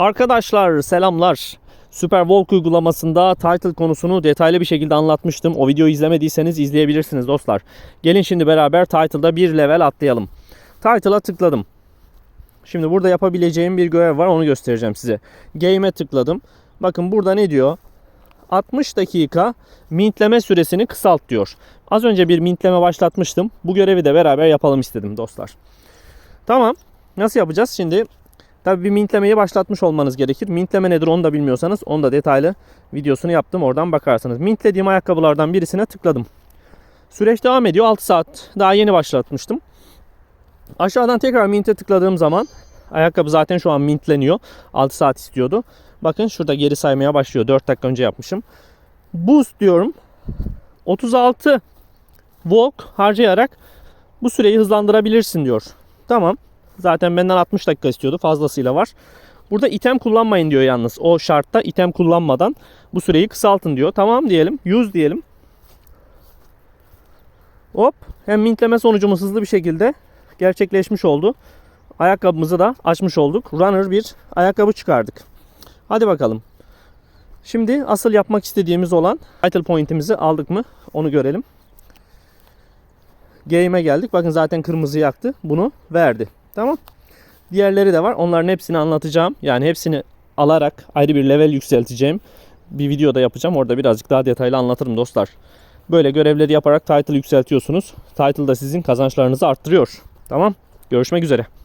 Arkadaşlar selamlar. Super Walk uygulamasında title konusunu detaylı bir şekilde anlatmıştım. O videoyu izlemediyseniz izleyebilirsiniz dostlar. Gelin şimdi beraber title'da bir level atlayalım. Title'a tıkladım. Şimdi burada yapabileceğim bir görev var onu göstereceğim size. Game'e tıkladım. Bakın burada ne diyor? 60 dakika mintleme süresini kısalt diyor. Az önce bir mintleme başlatmıştım. Bu görevi de beraber yapalım istedim dostlar. Tamam. Nasıl yapacağız? Şimdi tabii bir mintlemeyi başlatmış olmanız gerekir. Mintleme nedir onu da bilmiyorsanız onu da detaylı videosunu yaptım. Oradan bakarsınız. Mintlediğim ayakkabılardan birisine tıkladım. Süreç devam ediyor. 6 saat daha yeni başlatmıştım. Aşağıdan tekrar mint'e tıkladığım zaman ayakkabı zaten şu an mintleniyor. 6 saat istiyordu. Bakın şurada geri saymaya başlıyor. 4 dakika önce yapmışım. Boost diyorum. 36 walk harcayarak bu süreyi hızlandırabilirsin diyor. Tamam. Zaten benden 60 dakika istiyordu. Fazlasıyla var. Burada item kullanmayın diyor yalnız. O şartta item kullanmadan bu süreyi kısaltın diyor. Tamam diyelim. 100 diyelim. Hop. Hem mintleme sonucumuz hızlı bir şekilde gerçekleşmiş oldu. Ayakkabımızı da açmış olduk. Runner bir ayakkabı çıkardık. Hadi bakalım. Şimdi asıl yapmak istediğimiz olan title point'imizi aldık mı? Onu görelim. Game'e geldik. Bakın zaten kırmızı yaktı. Bunu verdi. Tamam. Diğerleri de var. Onların hepsini anlatacağım. Yani hepsini alarak ayrı bir level yükselteceğim. Bir videoda yapacağım. Orada birazcık daha detaylı anlatırım dostlar. Böyle görevleri yaparak title yükseltiyorsunuz. Title da sizin kazançlarınızı arttırıyor. Tamam. Görüşmek üzere.